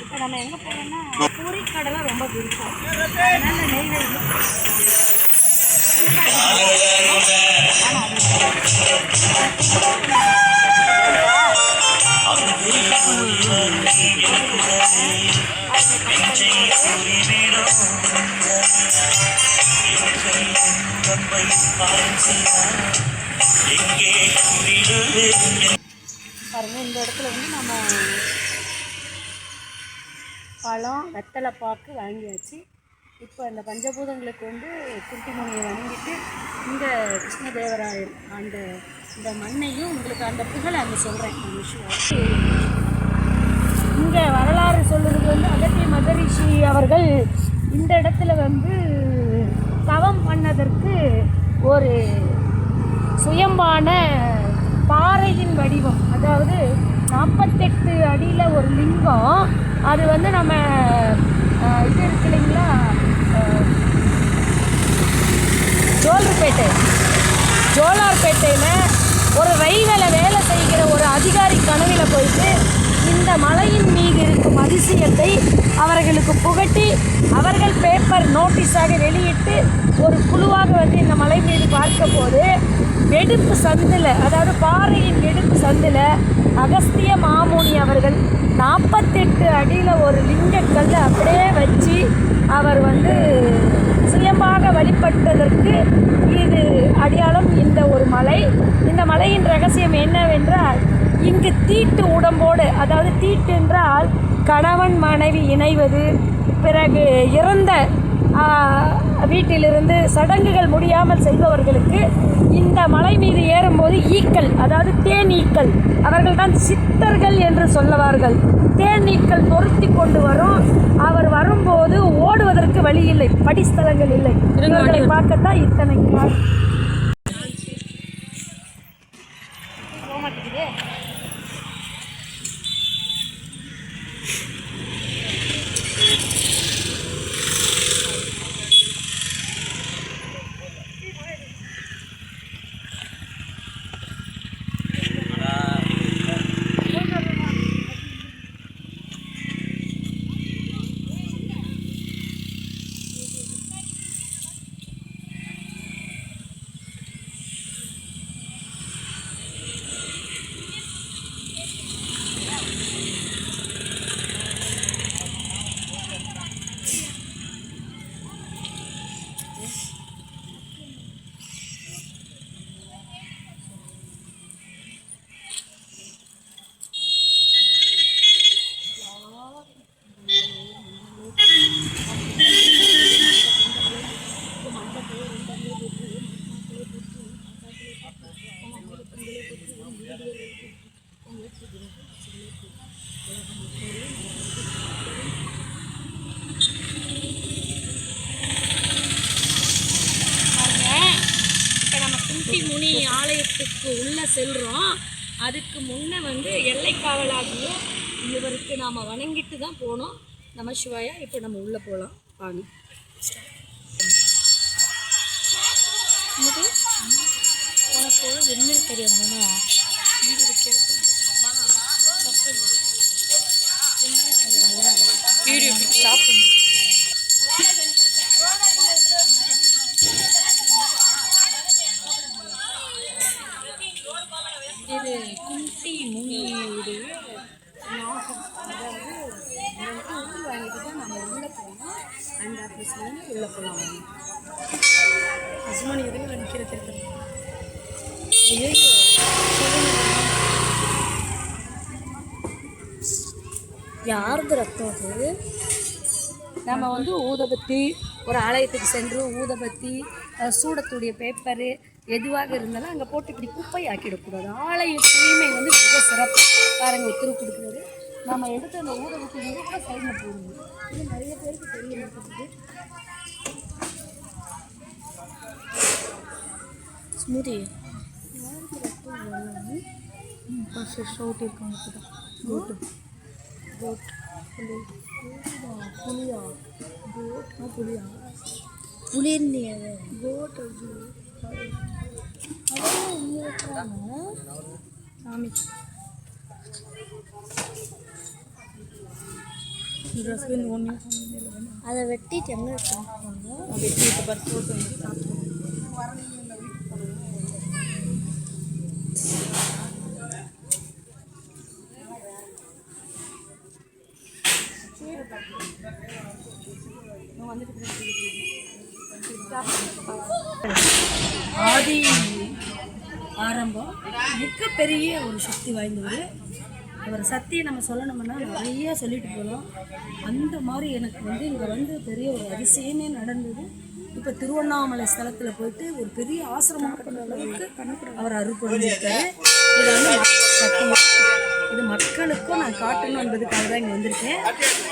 இப்போ நம்ம எங்கே போகிறோம்னா பூரி ரொம்ப விருப்பம் அதனால நெய்வேலி பாருங்கள் இந்த இடத்துல வந்து நம்ம பழம் வெத்தலை பாக்கு வாங்கியாச்சு. இப்போ இந்த பஞ்சபூதங்களுக்கு வந்து குட்டிமணியை வணங்கிட்டு இந்த கிருஷ்ணதேவராயர் அந்த இந்த மண்ணையும் உங்களுக்கு அந்த புகழை அங்கே சொல்கிறேன் அந்த விஷயம் இங்கே வரலாறு சொல்லுறது வந்து அகத்திய மகரிஷி அவர்கள் இந்த இடத்துல வந்து தவம் பண்ணதற்கு ஒரு சுயம்பான பாறையின் வடிவம். அதாவது நாற்பத்தெட்டு அடியில் ஒரு லிங்கம். அது வந்து நம்ம இது இருக்கு இல்லைங்களா? ஜோலர்பேட்டை. ஜோலார்பேட்டையில் ஒரு ரயில்வேல வேலை செய்கிற ஒரு அதிகாரி கனவில் போயிட்டு இந்த மலையின் மீது இருக்கும் அதிசயத்தை அவர்களுக்கு புகட்டி அவர்கள் பேப்பர் நோட்டீஸாக வெளியிட்டு ஒரு குழுவாக வந்து இந்த மலை மீது பார்க்க போது வெடுப்பு சந்தில் அதாவது பாறையின் வெடுப்பு சந்தில் அகஸ்திய மாமுனி அவர்கள் நாற்பத்தெட்டு அடியில் ஒரு லிங்கக்கல் அப்படியே வச்சு அவர் வந்து சுயமாக வழிபட்டதற்கு இது அடையாளம் இந்த ஒரு மலை. இந்த மலையின் ரகசியம் என்னவென்றால் இங்கு தீட்டு உடம்போடு அதாவது தீட்டு என்றால் கணவன் மனைவி இணைவது பிறகு இறந்த வீட்டிலிருந்து சடங்குகள் முடியாமல் செல்பவர்களுக்கு இந்த மலை மீது ஏறும்போது ஈக்கள் அதாவது தேனீக்கள் அவர்கள் தான் சித்தர்கள் என்று சொல்லுவார்கள். தேனீக்கள் பொருத்தி கொண்டு வரும். அவர் வரும்போது ஓடுவதற்கு வழி இல்லை படிஸ்தலங்கள் இல்லை. இவர்களை பார்க்கத்தான் இத்தனை கால் போக மாட்டேங்குதே இப்போ நம்ம கும்பி முனி ஆலயத்துக்கு உள்ளே செல்கிறோம் அதுக்கு முன்னே வந்து எல்லைக்காவலாகியும் இவருக்கு நாம் வணங்கிட்டு தான் போனோம். நம சிவாயா இப்போ நம்ம உள்ளே போகலாம் வாங்க என்னது? உனக்கு என்ன தெரியும் தானே வீடு வீடியோ ஸ்டாப் பண்ணு. யாருது ரத்தம் அது? நம்ம வந்து ஊதுபத்தி ஒரு ஆலயத்துக்கு சென்று ஊதுபத்தி அஹ், சூடக்கூடிய பேப்பரு எதுவாக இருந்தாலும் அங்கே போட்டு இப்படி குப்பை ஆக்கிடக்கூடாது ஆலய தூய்மை வந்து மிக சிறப்பு. பாருங்க உத்தரவு கொடுக்குறது. நம்ம எடுத்து அந்த ஊதுபத்தி முழுக்க சைடில் போடணும் இது நிறைய பேருக்கு தெரிய மாட்டேங்குது ஸ்மூதி. கோட்டு கோட் புளியா புளியா புளியா கோட் சாமி அதை வெட்டிட்டு எங்கே வெட்டிட்டு பறிச்சு சாப்பிட்டு மிகப்பெரிய ஒரு சக்தி வாய்ந்தவர். அவர் சக்தியை நம்ம சொல்லணும்னா நிறைய சொல்லிட்டு போகலாம் அந்த மாதிரி எனக்கு வந்து இங்கே வந்து பெரிய ஒரு அதிசயமே நடந்தது. இப்போ திருவண்ணாமலை ஸ்தலத்தில் போயிட்டு ஒரு பெரிய ஆசிரமம் பண்ணுற அளவுக்கு அவர் அருள் புரிஞ்சிருக்காரு. இது வந்து சத்தியம் இது மக்களுக்கும் நான் காட்டணும் என்பதுக்காக தான் இங்கே வந்திருக்கேன்.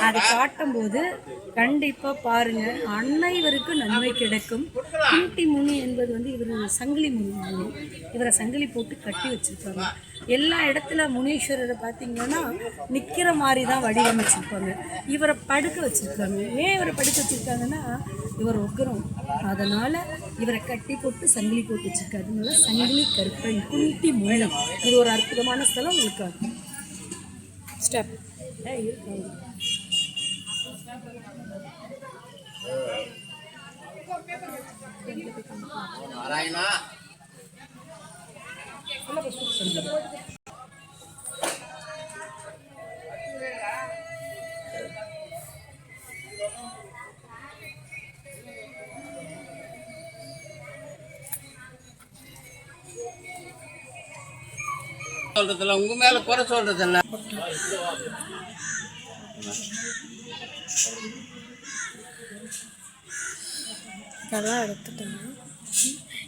அதை காட்டும்போது கண்டிப்பாக பாருங்கள் அனைவருக்கும் நன்மை கிடைக்கும். குண்டி முனி என்பது வந்து இவர் சங்கிலி முனி. இவரை சங்கிலி போட்டு கட்டி வச்சுருப்பாங்க. எல்லா இடத்துல முனீஸ்வரரை பார்த்தீங்கன்னா நிற்கிற மாதிரி தான் வடிவமைச்சிருப்பாங்க. இவரை படுக்க வச்சுருக்காங்க. ஏன் இவரை படுக்க வச்சுருக்காங்கன்னா இவர் உக்கரம் அதனால் இவரை கட்டி போட்டு சங்கிலி போட்டு வச்சுருக்காருனால சங்கிலி கருப்பன் குண்டி மூலம் இது ஒரு அற்புதமான ஸ்தலம் உங்களுக்கு ஸ்டெப் நாராயணா சொல்றதில்ல உங்க மேல குறை சொல்றதில்ல. இதெல்லாம் எடுத்துட்டேன்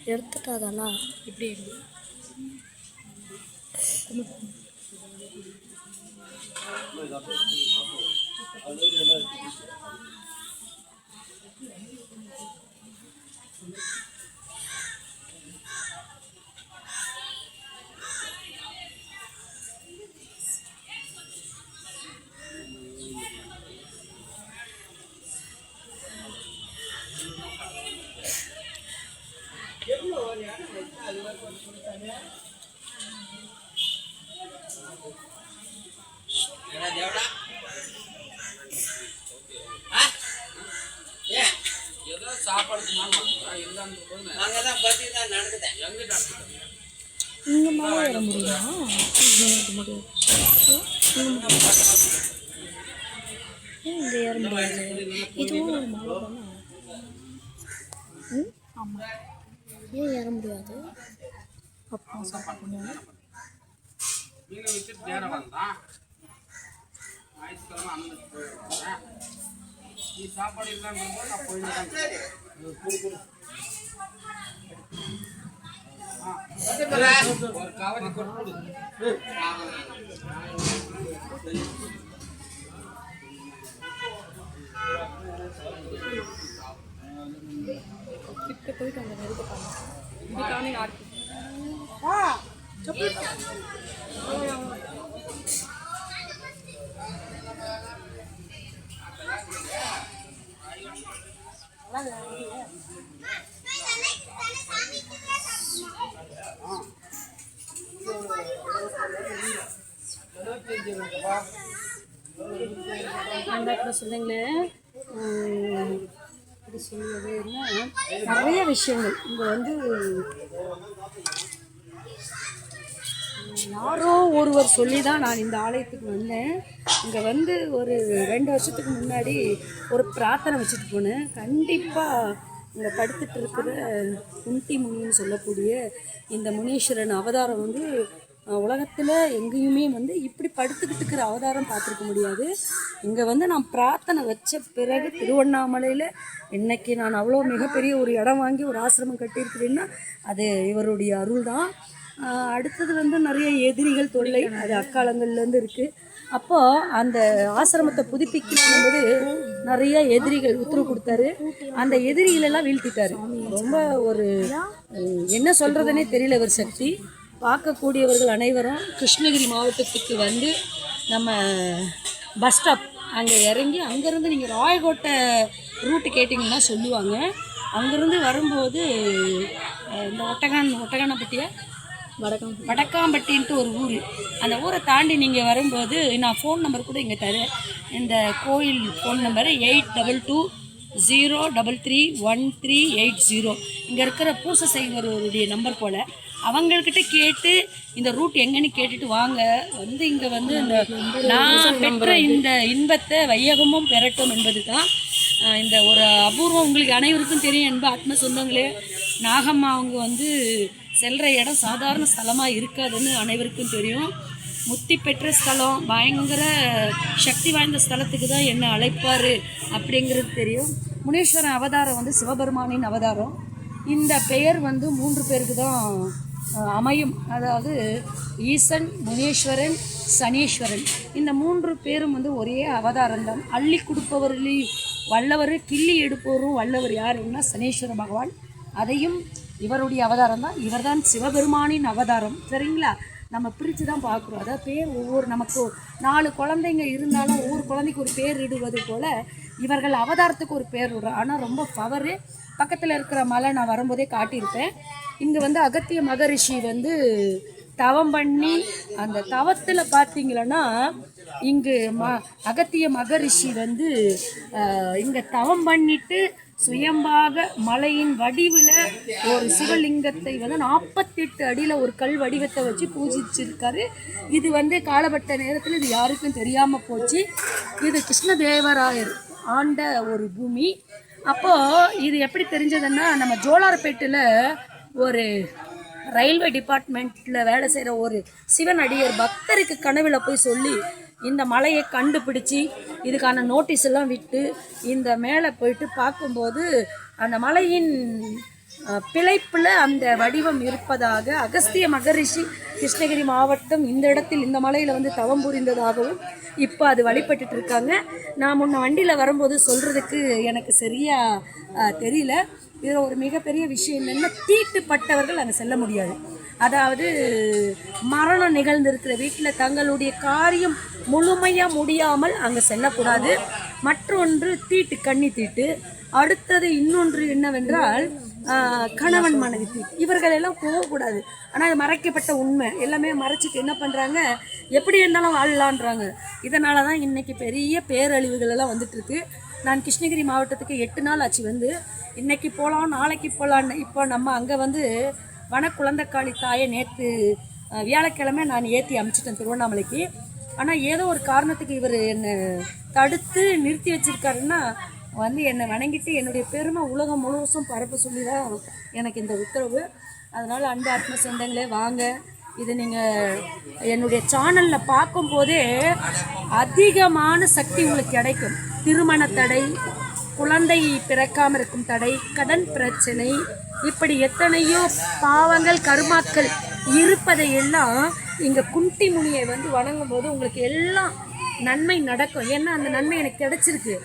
எடுத்துட்டா அதெல்லாம் இப்படி என்ன இங்கே மேலே ஏற முடியுமா ஏன் இங்கே ஏற முடியாது. இதுவும் ஒரு மலை தானே? ம்? ஆமாம் ஏன் ஏற முடியாது? அப்பா சாப்பிடணும் மீனை வச்சுட்டு நேரம் வந்தான். ஞாயிற்றுக்கிழமை அண்ணனுக்கு போயிடுவாங்க நீ சாப்பாடு இல்லாமல் போது நான் போயிட்டு ஒரு கவரி கொடு கிட்ட போயிட்டு அந்த நெருக்க பாருங்க அந்த இடத்துல எப்படி சொல்வது என்ன? நிறைய விஷயங்கள். இங்கே வந்து யாரோ ஒருவர் சொல்லி தான் நான் இந்த ஆலயத்துக்கு வந்தேன். இங்கே வந்து ஒரு ரெண்டு வருஷத்துக்கு முன்னாடி ஒரு பிரார்த்தனை வச்சுட்டு போனேன். கண்டிப்பாக இங்கே படுத்துட்டு இருக்கிற குந்தி முனின்னு சொல்லக்கூடிய இந்த முனீஸ்வரன் அவதாரம் வந்து உலகத்தில் எங்கேயுமே வந்து இப்படி படுத்துக்கிட்டு இருக்கிற அவதாரம் பார்த்துருக்க முடியாது. இங்கே வந்து நான் பிரார்த்தனை வச்ச பிறகு திருவண்ணாமலையில் இன்னைக்கு நான் அவ்வளோ மிகப்பெரிய ஒரு இடம் வாங்கி ஒரு ஆசிரமம் கட்டியிருக்கிறேன்னா அது இவருடைய அருள் தான் அடுத்தது வந்து நிறைய எதிரிகள் தொல்லை அது அக்காலங்கள்லேருந்து இருக்குது அப்போது அந்த ஆசிரமத்தை புதுப்பிக்கணும் போது நிறைய எதிரிகள் உத்தரவு கொடுத்தாரு. அந்த எதிரிகளெல்லாம் வீழ்த்திட்டாரு. ரொம்ப ஒரு என்ன சொல்கிறதுனே தெரியல ஒரு சக்தி. பார்க்கக்கூடியவர்கள் அனைவரும் கிருஷ்ணகிரி மாவட்டத்துக்கு வந்து நம்ம பஸ் ஸ்டாப் அங்கே இறங்கி அங்கேருந்து நீங்கள் ராயகோட்டை ரூட்டு கேட்டிங்கன்னா சொல்லுவாங்க. அங்கேருந்து வரும்போது இந்த ஒட்டகான் ஒட்டகானப்பட்டியை? வடக்கம். வடக்காம்பட்டின்ட்டு ஒரு ஊர். அந்த ஊரை தாண்டி நீங்கள் வரும்போது நான் ஃபோன் நம்பர் கூட இங்கே தரேன் இந்த கோயில் phone number eight double two zero double three one three eight zero. இங்கே இருக்கிற பூசை செய்வருடைய நம்பர் போல். அவங்கக்கிட்ட கேட்டு இந்த ரூட் எங்கன்னு கேட்டுட்டு வாங்க. வந்து இங்கே வந்து இந்த நான் பெற்ற இந்த இன்பத்தை வையகமும் பெறட்டும் என்பது தான் இந்த ஒரு அபூர்வம் உங்களுக்கு அனைவருக்கும் தெரியும். என்ப ஆத்ம சொந்தங்களே நாகம்மா அவங்க வந்து செல்கிற இடம் சாதாரண ஸ்தலமாக இருக்காதுன்னு அனைவருக்கும் தெரியும். முத்தி பெற்ற ஸ்தலம் பயங்கர சக்தி வாய்ந்த ஸ்தலத்துக்கு தான் என்ன அழைப்பார் அப்படிங்கிறது தெரியும். முனீஸ்வரன் அவதாரம் வந்து சிவபெருமானின் அவதாரம். இந்த பெயர் வந்து மூன்று பேருக்கு தான் அமையும். அதாவது ஈசன் முனீஸ்வரன் சனீஸ்வரன். இந்த மூன்று பேரும் வந்து ஒரே அவதாரம் தான் அள்ளி கொடுப்பவர்களையும் வல்லவர் கிள்ளி எடுப்பவரும் வல்லவர் யாருன்னா சனீஸ்வர பகவான். அதையும் இவருடைய அவதாரம் தான் இவர்தான் சிவபெருமானின் அவதாரம். சரிங்களா? நம்ம பிரித்து தான் பார்க்குறோம். அதாவது பேர் ஒவ்வொரு நமக்கு நாலு குழந்தைங்க இருந்தாலும் ஒவ்வொரு குழந்தைக்கு ஒரு பேர் இடுவது போல் இவர்கள் அவதாரத்துக்கு ஒரு பேர் விடுறோம் ஆனால் ரொம்ப பவரு பக்கத்தில் இருக்கிற மலை நான் வரும்போதே காட்டியிருப்பேன். இங்கே வந்து அகத்திய மகரிஷி வந்து தவம் பண்ணி அந்த தவத்தில் பார்த்தீங்களன்னா இங்கு ம அகத்திய மகரிஷி வந்து இங்கே தவம் பண்ணிட்டு சுயம்பாக மலையின் வடிவில் ஒரு சிவலிங்கத்தை வந்து நாற்பத்தெட்டு அடியில் ஒரு கல் வடிவத்தை வச்சு பூஜிச்சிருக்காரு. இது வந்து காலப்பட்ட நேரத்தில் இது யாருக்கும் தெரியாமல் போச்சு. இது கிருஷ்ணதேவராயர் ஆண்ட ஒரு பூமி. அப்போது இது எப்படி தெரிஞ்சதுன்னா நம்ம ஜோலார்பேட்டில் ஒரு ரயில்வே டிபார்ட்மெண்ட்டில் வேலை செய்கிற ஒரு சிவன் அடியர் பக்தருக்கு கனவில் போய் சொல்லி இந்த மலையை கண்டுபிடிச்சி இதுக்கான நோட்டீஸ் எல்லாம் விட்டு இந்த மேலே போயிட்டு பார்க்கும்போது அந்த மலையின் பிழைப்பில் அந்த வடிவம் இருப்பதாக அகஸ்திய மகரிஷி கிருஷ்ணகிரி மாவட்டம் இந்த இடத்தில் இந்த மலையில் வந்து தவம் புரிந்ததாகவும் இப்போ அது வழிபட்டுட்டு இருக்காங்க நான் முன்ன வண்டியில் வரும்போது சொல்கிறதுக்கு எனக்கு சரியாக தெரியல. இதில் ஒரு மிகப்பெரிய விஷயம் என்னென்னா தீட்டுப்பட்டவர்கள் அங்கே செல்ல முடியாது. அதாவது மரணம் நிகழ்ந்திருக்கிற வீட்டில் தங்களுடைய காரியம் முழுமையாக முடியாமல் அங்கே செல்லக்கூடாது. மற்றொன்று தீட்டு கண்ணி தீட்டு. அடுத்தது இன்னொன்று என்னவென்றால் கணவன் மனைவி தீட்டு இவர்கள் எல்லாம் போகக்கூடாது. ஆனால் அது மறைக்கப்பட்ட உண்மை. எல்லாமே மறைச்சிட்டு என்ன பண்ணுறாங்க எப்படி இருந்தாலும் வாழலான்றாங்க இதனால தான் இன்றைக்கி பெரிய பேரழிவுகள் எல்லாம் வந்துட்டுருக்கு. நான் கிருஷ்ணகிரி மாவட்டத்துக்கு எட்டு நாள் ஆச்சு வந்து. இன்றைக்கி போகலாம் நாளைக்கு போகலான்னு இப்போ நம்ம அங்கே வந்து வன குழந்தைக்காளி தாயை நேற்று வியாழக்கிழமை நான் ஏற்றி அனுப்பிச்சிட்டேன் திருவண்ணாமலைக்கு. ஆனால் ஏதோ ஒரு காரணத்துக்கு இவர் என்னை தடுத்து நிறுத்தி வச்சிருக்காருன்னா வந்து என்னை வணங்கிட்டு என்னுடைய பெருமை உலகம் முழுவதும் பரப்ப சொல்லி தான் எனக்கு இந்த உத்தரவு. அதனால் அன்பு ஆத்ம சொந்தங்களே வாங்க. இது நீங்கள் என்னுடைய சேனலில் பார்க்கும்போதே அதிகமான சக்தி உங்களுக்கு கிடைக்கும். திருமண தடை குழந்தை பிறக்காமல் இருக்கும் தடை கடன் பிரச்சனை இப்படி எத்தனையோ பாவங்கள் கருமாக்கள் இருப்பதை எல்லாம் இங்கே குண்டி முனியை வந்து வணங்கும் போது உங்களுக்கு எல்லாம் நன்மை நடக்கும். ஏன்னா அந்த நன்மை எனக்கு கிடைச்சிருக்கு.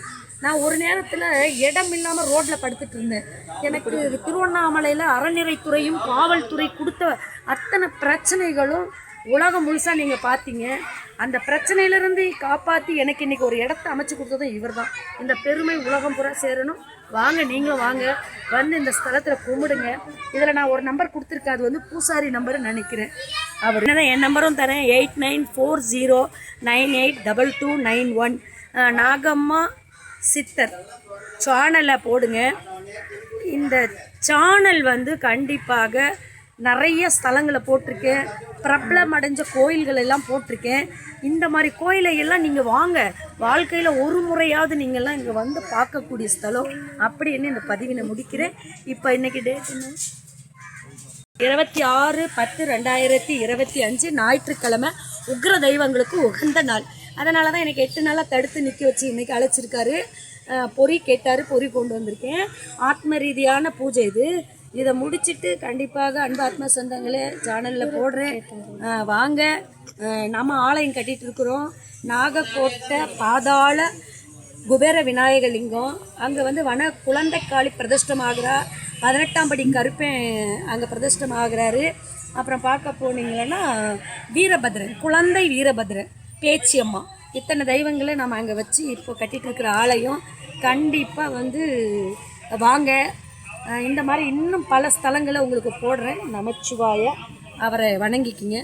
நான் ஒரு நேரத்தில் இடம் இல்லாமல் ரோட்டில் படுத்துட்டு இருந்தேன். எனக்கு திருவண்ணாமலையில் அறநிறைத்துறையும் காவல்துறை கொடுத்த அத்தனை பிரச்சனைகளும் உலகம் முழுசாக நீங்கள் பார்த்தீங்க அந்த பிரச்சனையிலிருந்து காப்பாற்றி எனக்கு இன்றைக்கி ஒரு இடத்த அமைச்சு கொடுத்ததும் இவர் தான் இந்த பெருமை உலகம் புற சேரணும். வாங்க நீங்களும் வாங்க. வந்து இந்த ஸ்தலத்தில் கும்பிடுங்க. இதில் நான் ஒரு நம்பர் கொடுத்துருக்கேன். அது வந்து பூசாரி நம்பர் நினைக்கிறேன். அவர் என்ன என் நம்பரும் தரேன். Eight nine four zero nine eight double two nine one. Nagamma Siddhar. சேனலை போடுங்க. இந்த சேனல் வந்து கண்டிப்பாக நிறைய ஸ்தலங்களை போட்டிருக்கேன். பிரபலம் அடைஞ்ச கோயில்கள் எல்லாம் போட்டிருக்கேன். இந்த மாதிரி கோயிலை எல்லாம் நீங்கள் வாங்க. வாழ்க்கையில் ஒரு முறையாவது நீங்கள்லாம் இங்கே வந்து பார்க்கக்கூடிய ஸ்தலம் அப்படின்னு இந்த பதிவினை முடிக்கிறேன். இப்போ இன்றைக்கி டேட் என்ன? இருபத்தி ஆறு பத்து ரெண்டாயிரத்தி இருபத்தி அஞ்சு ஞாயிற்றுக்கிழமை உக்ர தெய்வங்களுக்கு உகந்த நாள். அதனால தான் எனக்கு எட்டு நாளாக தடுத்து நிற்க வச்சு இன்றைக்கி அழைச்சிருக்காரு. பொறி கேட்டார் பொறி கொண்டு வந்திருக்கேன். ஆத்ம ரீதியான பூஜை இது. இதை முடிச்சுட்டு கண்டிப்பாக அன்பு ஆத்ம சொந்தங்களே சேனலில் போடுறேன். வாங்க. நம்ம ஆலயம் கட்டிட்டு இருக்கிறோம். நாகக்கோட்டை பாதாள குபேர விநாயகர் லிங்கம் அங்கே வந்து வன குழந்தைக்காளி பிரதிஷ்டமாகிறா. பதினெட்டாம் படி கருப்பேன் அங்கே பிரதிஷ்டமாகிறாரு. அப்புறம் பார்க்க போனீங்கன்னா வீரபத்ரன் குழந்தை வீரபத்ரன். பேச்சியம்மா இத்தனை தெய்வங்களை நம்ம அங்கே வச்சு இப்போ கட்டிகிட்டு இருக்கிற ஆலயம் கண்டிப்பாக வந்து வாங்க. இந்த மாதிரி இன்னும் பல ஸ்தலங்களை உங்களுக்கு போடுறேன். நமச்சிவாய அவரை வணங்கிக்கிங்க.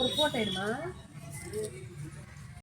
ஒரு ஃபோட்டோ எடுமா?